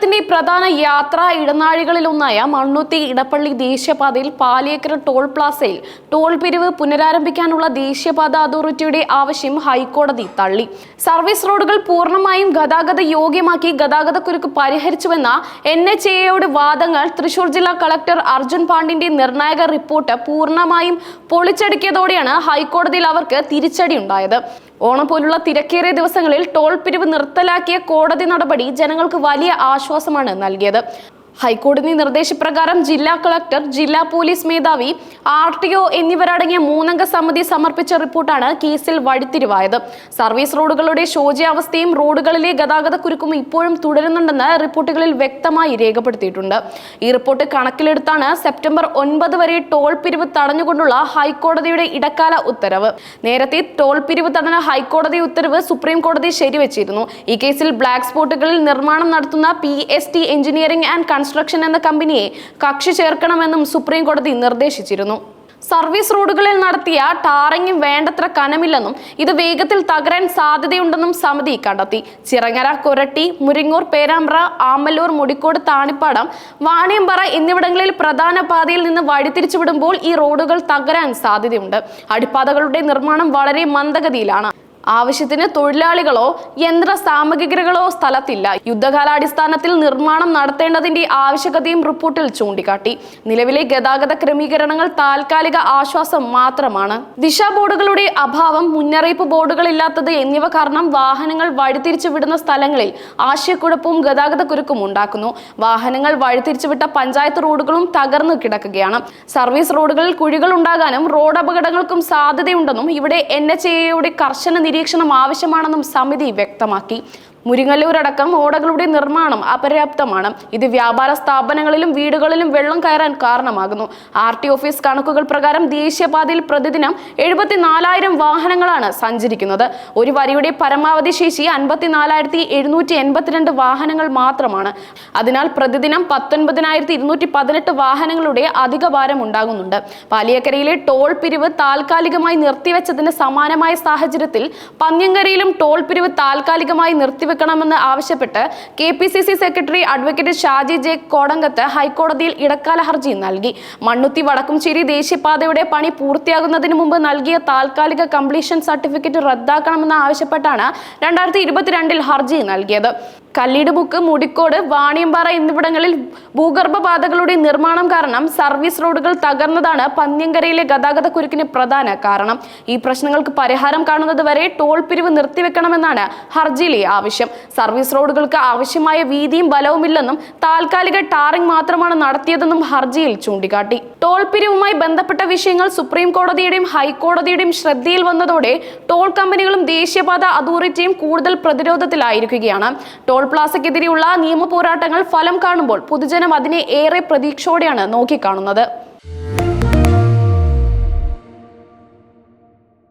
കേരളത്തിന്റെ പ്രധാന യാത്രാ ഇടനാഴികളിലൊന്നായ മണ്ണുത്തി ഇടപ്പള്ളി ദേശീയപാതയിൽ പാലിയേക്കര ടോൾ പ്ലാസയിൽ ടോൾ പിരിവ് പുനരാരംഭിക്കാനുള്ള ദേശീയപാത അതോറിറ്റിയുടെ ആവശ്യം ഹൈക്കോടതി തള്ളി. സർവീസ് റോഡുകൾ പൂർണമായും ഗതാഗത യോഗ്യമാക്കി ഗതാഗതക്കുരുക്ക് പരിഹരിച്ചുവെന്ന എൻ എച്ച് എയുടെ വാദങ്ങൾ തൃശൂർ ജില്ലാ കളക്ടർ അർജുൻ പാണ്ഡിന്റെ നിർണായക റിപ്പോർട്ട് പൂർണമായും പൊളിച്ചടുക്കിയതോടെയാണ് ഹൈക്കോടതിയിൽ അവർക്ക് തിരിച്ചടി ഉണ്ടായത് ഓണം പോലുള്ള തിരക്കേറിയ ദിവസങ്ങളിൽ ടോൾ പിരിവ് നിർത്തലാക്കിയ കോടതി നടപടി ജനങ്ങൾക്ക് വലിയ ആശ്വാസമാണ് നൽകിയത്. ഹൈക്കോടതി നിർദ്ദേശപ്രകാരം ജില്ലാ കളക്ടർ ജില്ലാ പോലീസ് മേധാവി ആർ ടി ഒ എന്നിവരടങ്ങിയ മൂന്നംഗ സമിതി സമർപ്പിച്ച റിപ്പോർട്ടാണ് കേസിൽ വഴിത്തിരിവായത്. സർവീസ് റോഡുകളുടെ ശോച്യാവസ്ഥയും റോഡുകളിലെ ഗതാഗത കുരുക്കും ഇപ്പോഴും തുടരുന്നുണ്ടെന്ന് റിപ്പോർട്ടുകളിൽ വ്യക്തമായി രേഖപ്പെടുത്തിയിട്ടുണ്ട്. ഈ റിപ്പോർട്ട് കണക്കിലെടുത്താണ് സെപ്റ്റംബർ ഒൻപത് വരെ ടോൾ പിരിവ് തടഞ്ഞുകൊണ്ടുള്ള ഹൈക്കോടതിയുടെ ഇടക്കാല ഉത്തരവ്. നേരത്തെ ടോൾ പിരിവ് തടഞ്ഞ ഹൈക്കോടതി ഉത്തരവ് സുപ്രീം കോടതി ശരിവച്ചിരുന്നു. ഈ കേസിൽ ബ്ലാക്ക് സ്പോട്ടുകളിൽ നിർമ്മാണം നടത്തുന്ന P S T engineering and construction എന്ന കമ്പനിയെ കക്ഷി ചേർക്കണമെന്നും സുപ്രീം കോടതി നിർദ്ദേശിച്ചിരുന്നു. സർവീസ് റോഡുകളിൽ നടത്തിയ ടാറിംഗും വേണ്ടത്ര കനമില്ലെന്നും ഇത് വേഗത്തിൽ തകരാൻ സാധ്യതയുണ്ടെന്നും സമിതി കണ്ടെത്തി. ചിറങ്ങര കൊരട്ടി മുരിങ്ങൂർ പേരാമ്പ്ര ആമല്ലൂർ മുടിക്കോട് താണിപ്പാടം വാണിയമ്പറ എന്നിവിടങ്ങളിൽ പ്രധാന പാതയിൽ നിന്ന് വഴിതിരിച്ചുവിടുമ്പോൾ ഈ റോഡുകൾ തകരാൻ സാധ്യതയുണ്ട്. അടിപ്പാതകളുടെ നിർമ്മാണം വളരെ മന്ദഗതിയിലാണ്. ആവശ്യത്തിന് തൊഴിലാളികളോ യന്ത്ര സാമഗ്രികളോ സ്ഥലത്തില്ല. യുദ്ധകാലാടിസ്ഥാനത്തിൽ നിർമ്മാണം നടത്തേണ്ടതിന്റെ ആവശ്യകതയും റിപ്പോർട്ടിൽ ചൂണ്ടിക്കാട്ടി. നിലവിലെ ഗതാഗത ക്രമീകരണങ്ങൾ താൽക്കാലിക ആശ്വാസം മാത്രമാണ്. ദിശാ ബോർഡുകളുടെ അഭാവം മുന്നറിയിപ്പ് ബോർഡുകളില്ലാത്തത് എന്നിവ കാരണം വാഹനങ്ങൾ വഴിതിരിച്ചു വിടുന്ന സ്ഥലങ്ങളിൽ ആശയക്കുഴപ്പവും ഗതാഗത കുരുക്കും ഉണ്ടാക്കുന്നു. വാഹനങ്ങൾ വഴിതിരിച്ചുവിട്ട പഞ്ചായത്ത് റോഡുകളും തകർന്നു കിടക്കുകയാണ്. സർവീസ് റോഡുകളിൽ കുഴികൾ ഉണ്ടാകാനും റോഡ് അപകടങ്ങൾക്കും സാധ്യതയുണ്ടെന്നും ഇവിടെ എൻ എച്ച് എയുടെ കർശന നിരീക്ഷണം ആവശ്യമാണെന്നും സമിതി വ്യക്തമാക്കി. മുരിങ്ങല്ലൂരടക്കം ഓടകളുടെ നിർമ്മാണം അപര്യാപ്തമാണ്. ഇത് വ്യാപാര സ്ഥാപനങ്ങളിലും വീടുകളിലും വെള്ളം കയറാൻ കാരണമാകുന്നു. ആർ ടി ഓഫീസ് കണക്കുകൾ പ്രകാരം ദേശീയപാതയിൽ പ്രതിദിനം എഴുപത്തിനാലായിരം വാഹനങ്ങളാണ് സഞ്ചരിക്കുന്നത്. ഒരു വരിയുടെ പരമാവധി ശേഷി അൻപത്തിനാലായിരത്തി എഴുന്നൂറ്റി എൺപത്തിരണ്ട് വാഹനങ്ങൾ മാത്രമാണ്. അതിനാൽ പ്രതിദിനം പത്തൊൻപതിനായിരത്തി ഇരുന്നൂറ്റി പതിനെട്ട് വാഹനങ്ങളുടെ അധിക ഭാരം ഉണ്ടാകുന്നുണ്ട്. പാലിയക്കരയിലെ ടോൾ പിരിവ് താൽക്കാലികമായി നിർത്തിവെച്ചതിന് സമാനമായ സാഹചര്യത്തിൽ പന്ന്യങ്കരയിലും ടോൾ പിരിവ് താൽക്കാലികമായി നിർത്തിവെക്കണമെന്ന് ആവശ്യപ്പെട്ട് K P C C secretary advocate Shaji J Kodankath ഹൈക്കോടതിയിൽ ഇടക്കാല ഹർജി നൽകി. മണ്ണുത്തി വടക്കുംചേരി ദേശീയപാതയുടെ പണി പൂർത്തിയാകുന്നതിന് മുമ്പ് നൽകിയ താൽക്കാലിക കംപ്ലീഷൻ സർട്ടിഫിക്കറ്റ് റദ്ദാക്കണമെന്ന് ആവശ്യപ്പെട്ടാണ് രണ്ടായിരത്തി ഇരുപത്തിരണ്ടിൽ ഹർജി നൽകിയത്. കല്ലീട് ബുക്ക് മുടിക്കോട് വാണിയമ്പാറ എന്നിവിടങ്ങളിൽ ഭൂഗർഭപാതകളുടെ നിർമ്മാണം കാരണം സർവീസ് റോഡുകൾ തകർന്നതാണ് പന്ന്യങ്കരയിലെ ഗതാഗത കുരുക്കിന് പ്രധാന കാരണം. ഈ പ്രശ്നങ്ങൾക്ക് പരിഹാരം കാണുന്നത് വരെ ടോൾ പിരിവ് നിർത്തിവെക്കണമെന്നാണ് ഹർജിയിലെ ആവശ്യം. സർവീസ് റോഡുകൾക്ക് ആവശ്യമായ വീതിയും ബലവുമില്ലെന്നും താൽക്കാലിക ടാറിംഗ് മാത്രമാണ് നടത്തിയതെന്നും ഹർജിയിൽ ചൂണ്ടിക്കാട്ടി. ടോൾ പിരിവുമായി ബന്ധപ്പെട്ട വിഷയങ്ങൾ സുപ്രീം കോടതിയുടെയും ഹൈക്കോടതിയുടെയും ശ്രദ്ധയിൽ വന്നതോടെ ടോൾ കമ്പനികളും ദേശീയപാത അതോറിറ്റിയും കൂടുതൽ പ്രതിരോധത്തിലായിരിക്കുകയാണ്. ടോൾ പ്ലാസയ്ക്കെതിരെയുള്ള നിയമ പോരാട്ടങ്ങൾ ഫലം കാണുമ്പോൾ പൊതുജനം അതിനെ ഏറെ പ്രതീക്ഷയോടെയാണ് നോക്കിക്കാണുന്നത്.